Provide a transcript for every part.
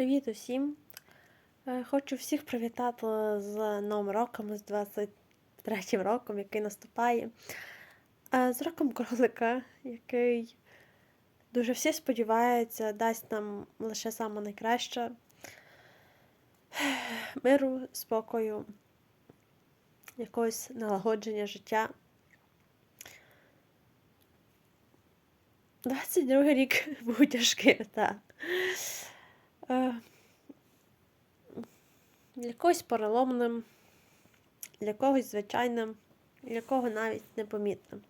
Привіт усім! Е, Хочу всіх привітати з Новим роком, з 23 роком, який наступає. Е, З роком кролика, який дуже всі сподіваються, дасть нам лише саме найкраще миру, спокою, якогось налагодження життя. 22 рік був тяжкий, так. Е, Для когось переломним, для когось звичайним, для кого навіть непомітним.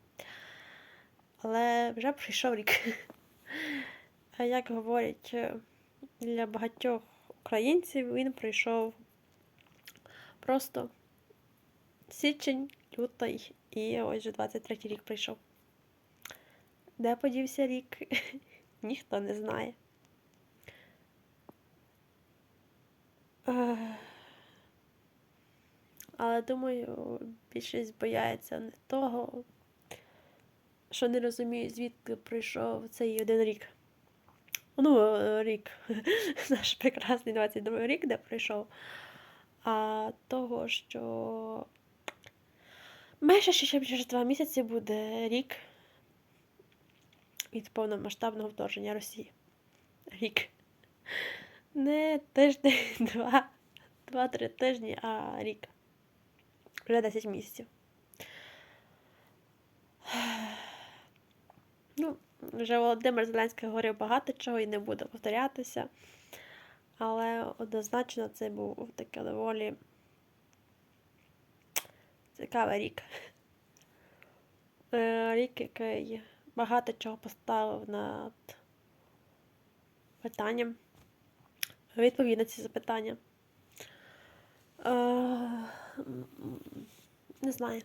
Але вже пройшов рік. Як говорять, е, для багатьох українців він пройшов просто січень, лютий і ось вже 23 рік прийшов. Де подівся рік, ніхто не знає. Але думаю, більшість бояться не того, що не розуміють, звідки прийшов цей один рік. Ну, рік, наш прекрасний 22 рік, де прийшов, а того, що майже ще через два місяці буде рік від повномасштабного вторгнення Росії. Рік. Не тиждень, два, два-три тижні, а рік. Вже 10 місяців. Ну, вже Володимир Зеленський говорив багато чого і не буду повторятися. Але однозначно це був таке доволі цікавий рік. Е, Рік, який багато чого поставив над питанням. Відповідь на ці запитання. Е, Не знаю.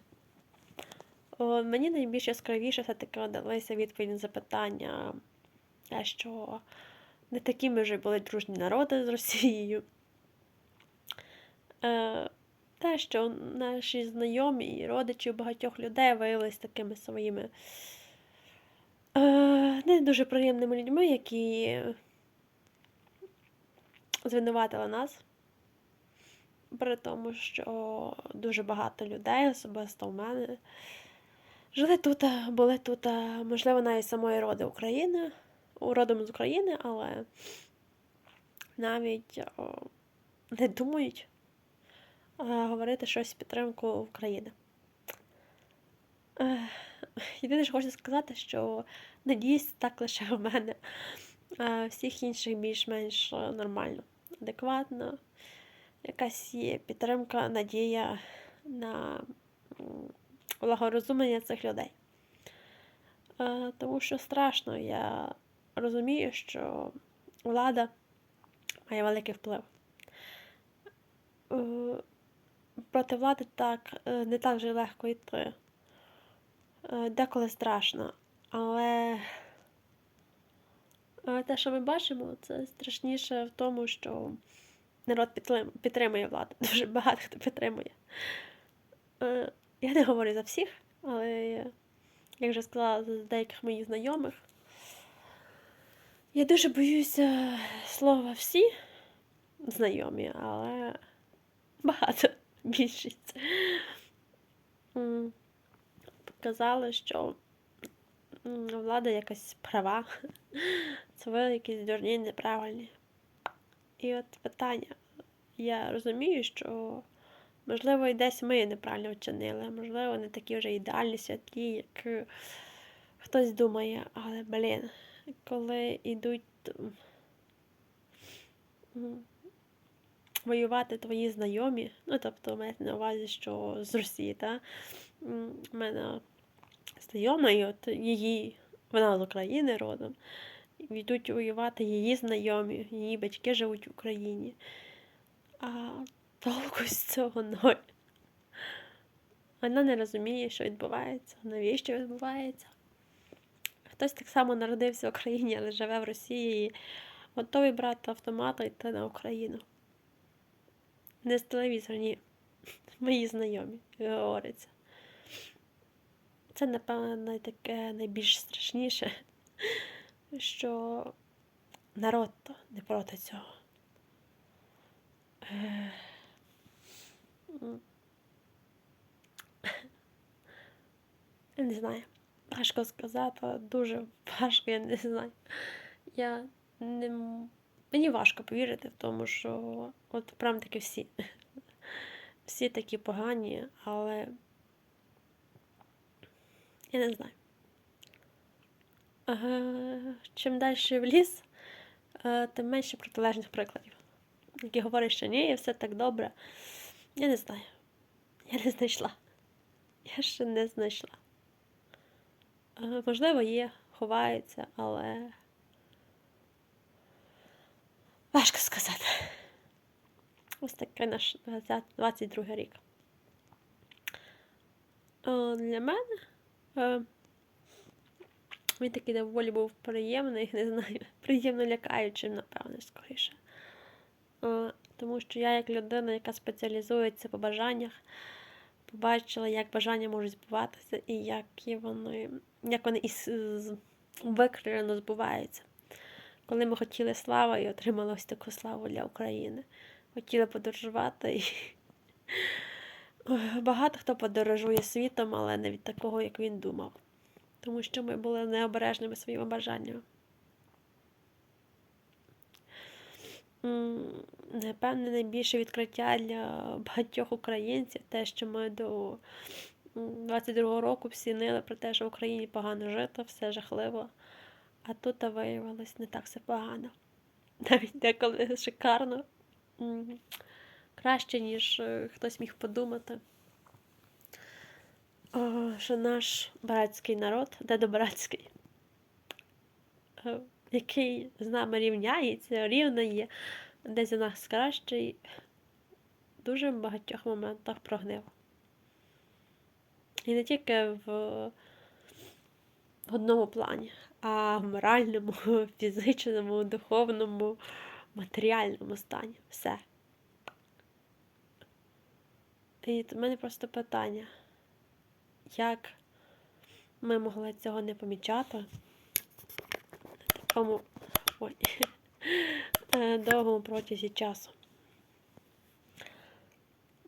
О, Мені найбільш яскравіше все-таки далися відповіді на запитання, те, що не такі ми вже були дружні народи з Росією. Е, Те, що наші знайомі і родичі багатьох людей виявилися такими своїми е, не дуже приємними людьми, які звинуватили нас. При тому, що дуже багато людей, особисто в мене, жили тут, були тут, можливо, навіть самої роди України, родом з України, але навіть о, не думають а, говорити щось в підтримку України. Єдине, що хочу сказати, що надіюсь, так лише у мене. А всіх інших більш-менш нормально, адекватно. Якась є підтримка, надія на благорозуміння цих людей. Е, Тому що страшно, я розумію, що влада має великий вплив. Е, Проти влади так е, не так вже легко йти. Деколи страшно, але е, те, що ми бачимо, це страшніше в тому, що народ підтримує владу. Дуже багато хто підтримує. Е, Я не говорю за всіх, але як вже сказала за деяких моїх знайомих, я дуже боюся слова всі знайомі, але багато більшість. Показали, що влада якась права, це ви якісь дурні, неправильні. І от питання. Я розумію, що, можливо, і десь ми неправильно вчинили, можливо, не такі вже ідеальні святі, як е, хтось думає, але, блін, коли йдуть воювати твої знайомі, ну, тобто, мається на увазі, що з Росії, та? М, У мене знайома, і от її, вона з України родом. Йдуть воювати її знайомі, її батьки живуть в Україні. А толку з цього ноль. Вона не розуміє, що відбувається, навіщо відбувається. Хтось так само народився в Україні, але живе в Росії і готовий брати автомата і йти на Україну. Не з телевізора, ні. Мої знайомі, говориться. Це, напевно, таке найбільш страшніше, що народ не проти цього. Е. Я не знаю. Важко сказати, дуже важко, я не знаю. Я не... Мені важко повірити в тому, що от прям таки всі. Всі такі погані, але я не знаю. Чим далі в ліс, е, тим менше протилежних прикладів, які говорять, що ні, все так добре. Я не знаю. Я не знайшла. Я ще не знайшла. Е, Можливо, є, ховаються, але важко сказати. Ось такий наш 22 рік. Е, Для мене він такий доволі був приємний, не знаю, приємно лякаючим, напевне, скоріше. Е, Тому що я, як людина, яка спеціалізується по бажаннях, побачила, як бажання можуть збуватися і як вони, як вони викривлено збуваються. Коли ми хотіли слави і отримали таку славу для України. Хотіли подорожувати і багато хто подорожує світом, але не від такого, як він думав. Тому що ми були необережними своїми бажаннями. Напевне, найбільше відкриття для багатьох українців те, що ми до 22-го року всі нили про те, що в Україні погано жити, все жахливо. А тут виявилось не так все погано. Навіть деколи шикарно. Краще, ніж е, хтось міг подумати. Що наш братський народ, дедобратський, е, який з нами рівняється, рівний, десь у нас кращий, дуже в багатьох моментах прогнив. І не тільки в, в одному плані, а в моральному, фізичному, духовному, матеріальному стані. Все. І в мене просто питання, як ми могли цього не помічати на такому ой, е, довгому протязі часу.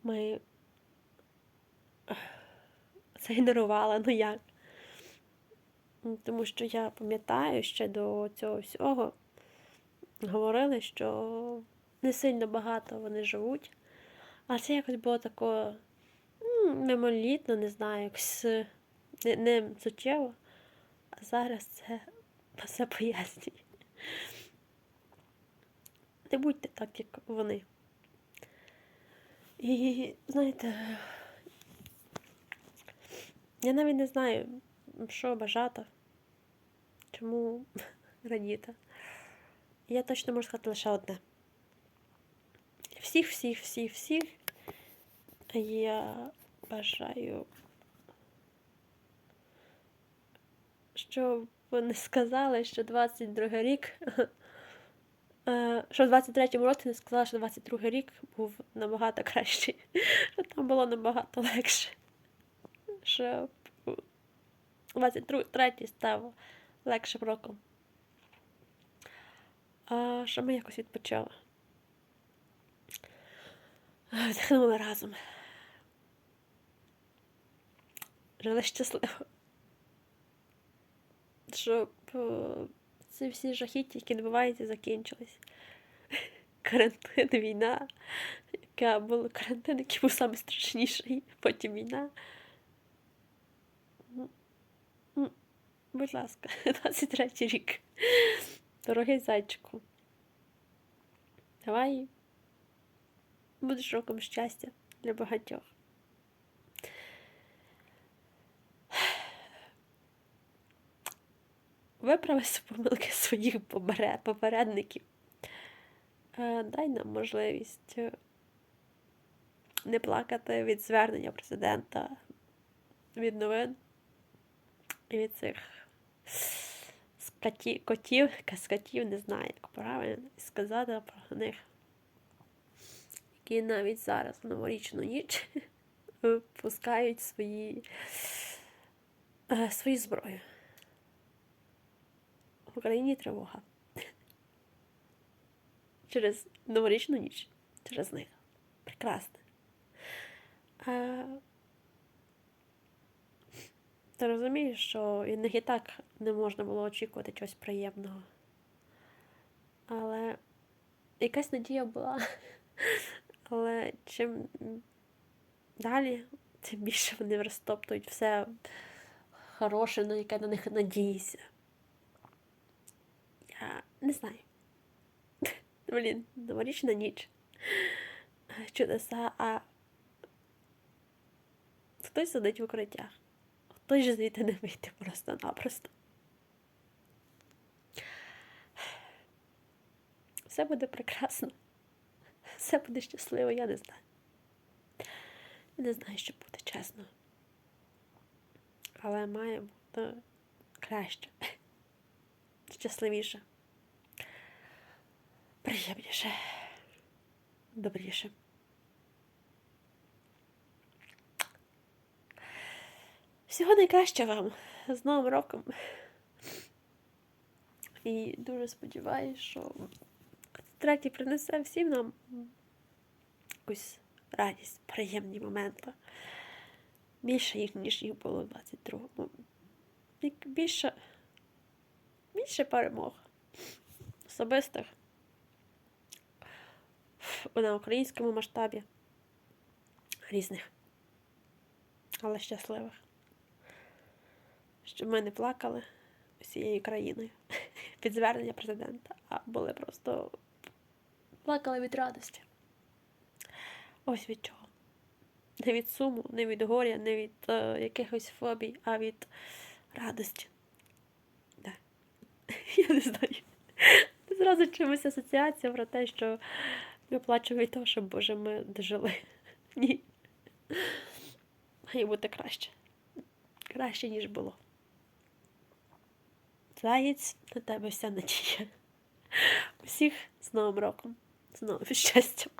Ми це ігнорували, ну як? Тому що я пам'ятаю, ще до цього всього говорили, що не сильно багато вони живуть. А це якось було тако мимолітно, не знаю, якось е, не, не суттєво. А зараз це все пояснює. Не будьте так, як вони. І знаєте, я навіть не знаю, що бажати, чому радіти. Я точно можу сказати лише одне. Всіх, всіх, всіх, всіх я бажаю, щоб вони сказали, що 22 рік, е, що в 23-му році не сказали, що 22 рік був набагато кращий, що там було набагато легше. Щоб 23 став легшим роком. А що ми якось відпочили. Вдихнули разом. Жили щасливо. Щоб е, ці всі жахіття, які відбуваються, закінчились. Карантин, війна, яка була карантин, який був найстрашніший, потім війна. Будь ласка, 23 рік. Дорогий зайчику. Давай будеш роком щастя для багатьох. Виправи помилки своїх попередників. Е, Дай нам можливість е, не плакати від звернення президента, від новин і від цих скаті, котів, каскатів, не знаю, як правильно сказати про них, які навіть зараз в новорічну ніч пускають свої, е, свою зброю. В Україні тривога. Через новорічну ніч, через них. прекрасне. А... Ти розумієш, що від них і так не можна було очікувати чогось приємного. Але якась надія була. Але чим далі, тим більше вони розтоптують все хороше, на яке на них надіюся. Не знаю. Блін, новорічна ніч. Чудеса, а хтось сидить в укриттях, хтось же звідти не вийде просто-напросто. Все буде прекрасно. Все буде щасливо, я не знаю. Я не знаю, що буде чесно. Але має бути краще, щасливіше, приємніше, добріше. Всього найкращого вам з Новим роком. І дуже сподіваюся, що третій принесе всім нам якусь радість, приємні моменти. Більше їх, ніж їх було в 22-му. Більше, більше перемог особистих на українському масштабі різних, але щасливих. Щоб ми не плакали всією країною під звернення президента, а були просто плакали від радості. Ось від чого. Не від суму, не від горя, не від е, якихось фобій, а від радості. Да. Я не знаю. Зразу чимось асоціація про те, що від того, що Боже, ми дожили. Ні. Має бути краще. Краще, ніж було. Заєць, на тебе вся надія. Усіх з Новим роком, з новим щастям.